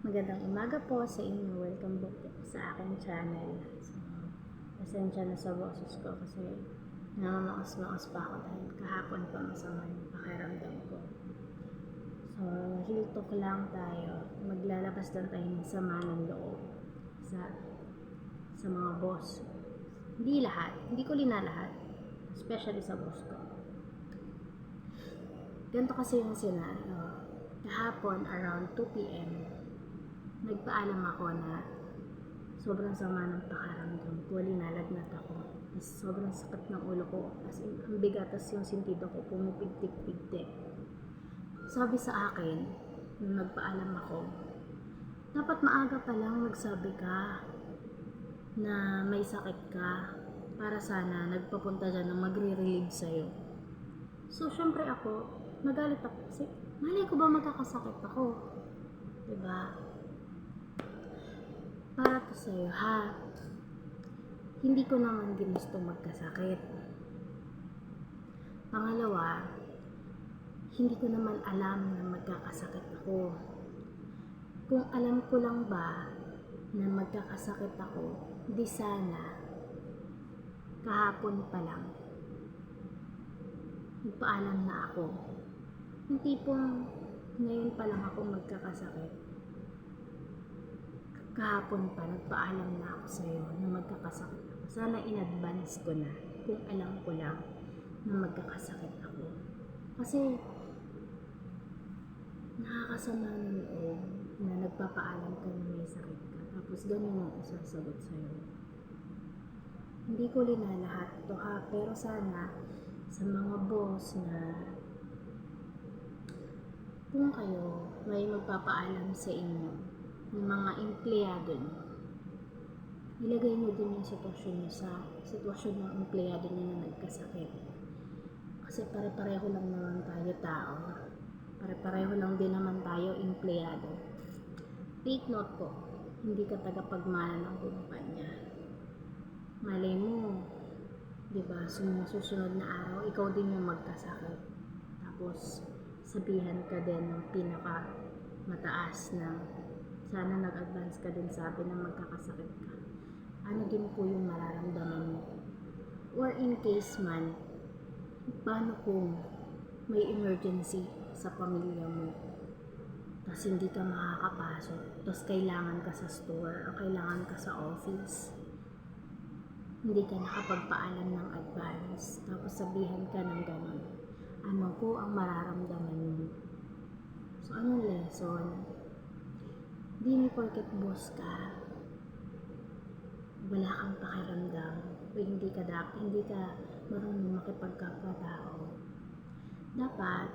Magandang umaga po sa inyo. Welcome back sa aking channel. So, pasensya na sa boses ko kasi namamakas-makas pa ako dahil kahapon pa masama yung pakiramdam ko. So, real talk lang tayo. Maglalabas lang tayo ng sama ng loob sa sa mga boss. Hindi lahat. Hindi ko linalahat. Especially sa boss ko. Ganito kasi yung senaryo. Kahapon around 2 p.m. nagpaalam ako na sobrang sama ng pakaramdam ko. Linalagnat ako. Tapos sobrang sakit ng ulo ko. As in, ang bigat. Tapos yung sintido ko pumipigtik-pigtik. Sabi sa akin, nung nagpaalam ako, dapat maaga pa lang magsabi ka na may sakit ka para sana nagpapunta dyan na magre-relieve sa'yo. So, syempre ako, nagalit ako kasi malay ko ba magkakasakit ako? Diba? Para to sa'yo, ha? Hindi ko naman ginusto magkasakit. Pangalawa, hindi ko naman alam na magkakasakit ako. Kung alam ko lang ba na magkakasakit ako, di sana kahapon pa lang nagpaalam na ako. Yung tipong ngayon pa lang ako magkakasakit. Kahapon pa, nagpaalam na ako sa'yo na magkakasakit ako. Sana in advance ko na kung alam ko lang na magkakasakit ako. Kasi nakakasama ng loob na nagpapaalam ka na may sakit ka. Tapos ganun ang isasagot sa'yo. Hindi ko linalahat to ha, pero sana sa mga boss na kung kayo may magpapaalam sa inyo ng mga empleyado nyo, ilagay nyo din yung sitwasyon nyo sa sitwasyon ng empleyado nyo na nagkasakit. Kasi pare-pareho lang naman tayo tao. Pare-pareho lang din naman tayo empleyado. Take note po, hindi ka tagapagmana ng kumpanya. Malay mo, di ba, susunod na araw, ikaw din yung magkasakit. Tapos, sabihan ka din ng pinaka mataas na sana nag-advance ka din sabi na magkakasakit ka. Ano din po yung mararamdaman mo? Or in case man, paano kung may emergency sa pamilya mo? Tapos hindi ka makakapasok. Tapos kailangan ka sa store o kailangan ka sa office hindi ka nakapagpaalam ng advance, tapos sabihan ka ng gano'n, ano po ang mararamdaman mo? So, anong lesson? Di mo porket boss ka, wala kang pakiramdam, o hindi ka dapat, hindi ka marunong makipagkapwa-tao. Dapat,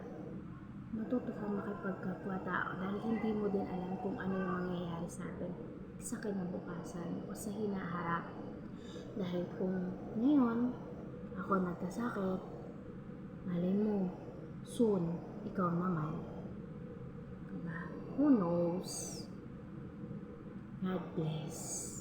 matuto kang makipagkapwa-tao dahil hindi mo din alam kung ano yung mangyayari sa atin sa kinabukasan o sa hinaharap dahil kung ngayon, ako nagkasakit, malay mo, soon, ikaw naman. Bless.